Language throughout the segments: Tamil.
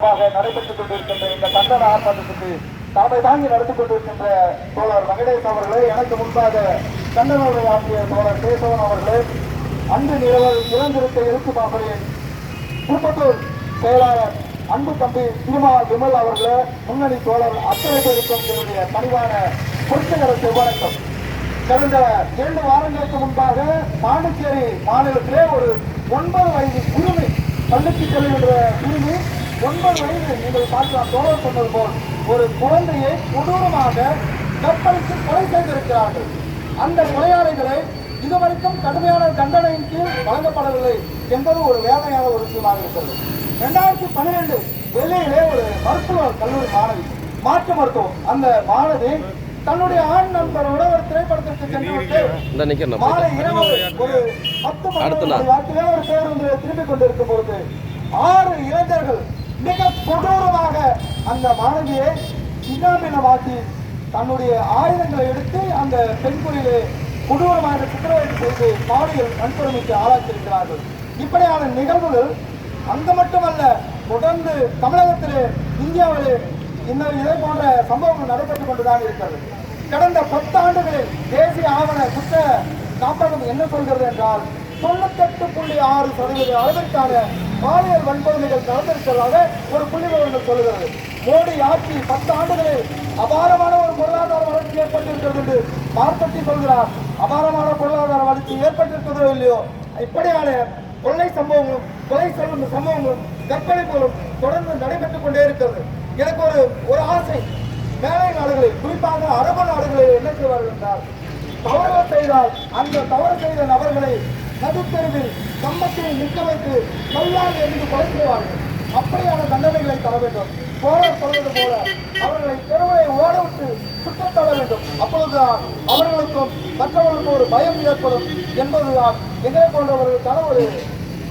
நடைபெற்றுக் கொண்டிருக்கின்ற இந்த கண்டன ஆர்ப்பாட்டத்துக்கு தலைமை தாங்கி நடத்திக் கொண்டிருக்கின்ற தோழர் வெங்கடேஷ் அவர்களே எனக்கு முன்பாக கண்டன உரை ஆற்றிய தோழர் கேசவன் அவர்களே அன்று நிலவல் இளந்திருத்த எழுத்து மாபரின் திருப்பத்தூர் செயலாளர் அன்பு தம்பி திருமா விமல் அவர்களே முன்னணி தோழர் அத்தனை பேருக்கும் என்னுடைய பணிவான பொருத்தகர செவ்வணக்கம் கடந்த இரண்டு வாரங்களுக்கு முன்பாக பாண்டிச்சேரி மாநிலத்திலே ஒரு ஒன்பது வயது சிறுமி பள்ளிக்கு செல்கின்ற சிறுமி ஒன்பது வயது நீங்கள் பார்க்கலாம் தோழர் சொன்னது போல் ஒரு குழந்தையை கொடூரமாக கற்பழித்து கொலை செய்திருக்கிறார்கள். அந்த கொலையாளிகளை இதுவரைக்கும் கடுமையான தண்டனையின் கீழ் வழங்கப்படவில்லை என்பது ஒரு வேதனையான ஒரு விஷயமாக இருக்கிறது. இரண்டாயிரத்தி பன்னிரெண்டு டெல்லியிலே ஒரு மருத்துவ கல்லூரி மாணவி மாற்று மருத்துவம் அந்த மாணவி தன்னுடைய ஆண் நண்பரோட ஒரு திரைப்படத்திற்கு நிக்கிறேன் மாலை இரவு ஒரு பத்து மணி. வாக்கிலே ஒரு பேருந்து திரும்பிக் கொண்டிருக்கும் பொழுது ஆறு இளைஞர்கள் மிக கொடூரமாக அந்த மாணவியை சின்னாபின்னமாக்கி தன்னுடைய ஆயுதங்களை எடுத்து அந்த பெண்குடியிலே கொடூரமாக சித்திரவதை செய்து பாலியல் வன்கொடுமைக்கு ஆளாக்கியிருக்கிறார்கள். இப்படியான நிகழ்வுகள் அங்கு மட்டுமல்ல தொடர்ந்து தமிழகத்திலே இந்தியாவிலே இந்த இதே போன்ற சம்பவங்கள் நடைபெற்றுக் கொண்டுதான் இருக்கிறது. கடந்த பத்தாண்டுகளில் தேசிய ஆவண குற்ற காப்பகம் என்ன சொல்கிறது என்றால் தொண்ணூத்தெட்டு புள்ளி ஆறு சதவீத அளவிற்கான பாலியல் வன்கொடுமைகள் நடந்திருக்கிறதாக ஒரு புள்ளிவிவரங்கள் சொல்கிறது மோடி ஆட்சி பத்து ஆண்டுகளில் அபாரமான ஒரு பொருளாதார வளர்ச்சி ஏற்பட்டிருக்கிறது என்று மார்த்தட்டி சொல்கிறார். அபாரமான பொருளாதார வளர்ச்சி ஏற்பட்டிருக்கிறதோ இல்லையோ இப்படியான கொள்ளை சம்பவங்களும் கொலை செல்லும் சம்பவங்களும் கற்பழிப்புகளும் தொடர்ந்து நடைபெற்றுக் கொண்டே இருக்கிறது. எனக்கு ஒரு ஒரு ஆசை. மேலை நாடுகளில் குறிப்பாக அரபு நாடுகளில் என்ன செய்வார்கள் என்றால் தவறுகள் செய்தால் அந்த தவறு செய்த நபர்களை நடுத்தெருவில் கம்பத்தை நிற்க வைத்து கல்லால் எரிந்து கொலை செய்வார்கள் அப்படியான தண்டனைகளை தர வேண்டும். போலர் சொல்வது போல அவர்களை தெருவை ஓட விட்டு சுற்றத்தள்ள வேண்டும். அப்பொழுதுதான் அவர்களுக்கும் மற்றவர்களுக்கும் ஒரு பயம் ஏற்படும் என்பதுதான் எங்களை போன்றவர்களுக்கான ஒரு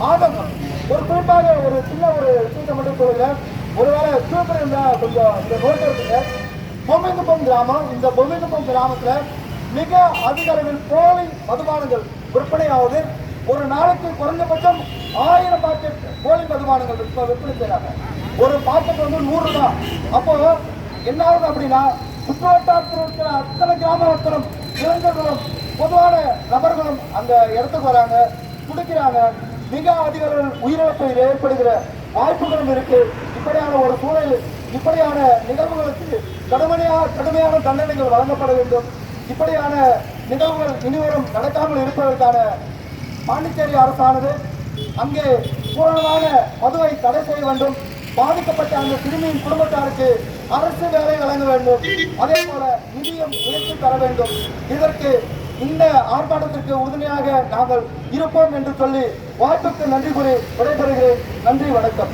ஆதங்கம் ஒரு குறிப்பாக ஒரு சின்ன ஒரு விஷயத்தை மட்டும் சொல்லுகிறேன் ஒருவேளை சூப்பர் இருந்தா கொஞ்சம் இந்த நோட்டு இருக்குங்க பொம்மைக்குப்பம் கிராமம். இந்த பொம்மைக்குப்பம் கிராமத்துல மிக அதிக அளவில் போலி மதுபானங்கள் விற்பனையாவது ஒரு நாளைக்கு குறைஞ்சபட்சம் ஆயிரம் பாக்கெட் கோழி மதுபானங்கள் விற்பனை செய்கிறாங்க ஒரு பாக்கெட் வந்து நூறு தான் அப்போ என்ன ஆகுது அப்படின்னா சுற்றுவட்டாரத்தில் இருக்கிற அத்தனை கிராம மக்களும் இளைஞர்களும் பொதுவான நபர்களும் அந்த இடத்துக்கு வராங்க குடிக்கிறாங்க. மிக அதிக அளவில் உயிரிழப்பு ஏற்படுகிற வாய்ப்புகளும் இருக்கு. இப்படியான ஒரு சூழல் இப்படியான நிகழ்வுகளுக்கு கடுமையாக கடுமையான தண்டனைகள் வழங்கப்பட வேண்டும். இப்படியான நிகழ்வுகள் இனிவரும் நடக்காமல் இருப்பதற்கான பாண்டிச்சேரி அரசானது அங்கே பூரணமான மதுவை தடை செய்ய வேண்டும். பாதிக்கப்பட்ட அந்த சிறுமியின் குடும்பத்தாருக்கு அரசு வேலை வழங்க வேண்டும். அதே போல நிதியம் உயர்த்தி தர வேண்டும். இதற்கு இந்த ஆர்ப்பாட்டத்திற்கு உறுதுணையாக நாங்கள் இருப்போம் என்று சொல்லி வாய்ப்புக்கு நன்றி கூறி விடைபெறுகிறேன். நன்றி வணக்கம்.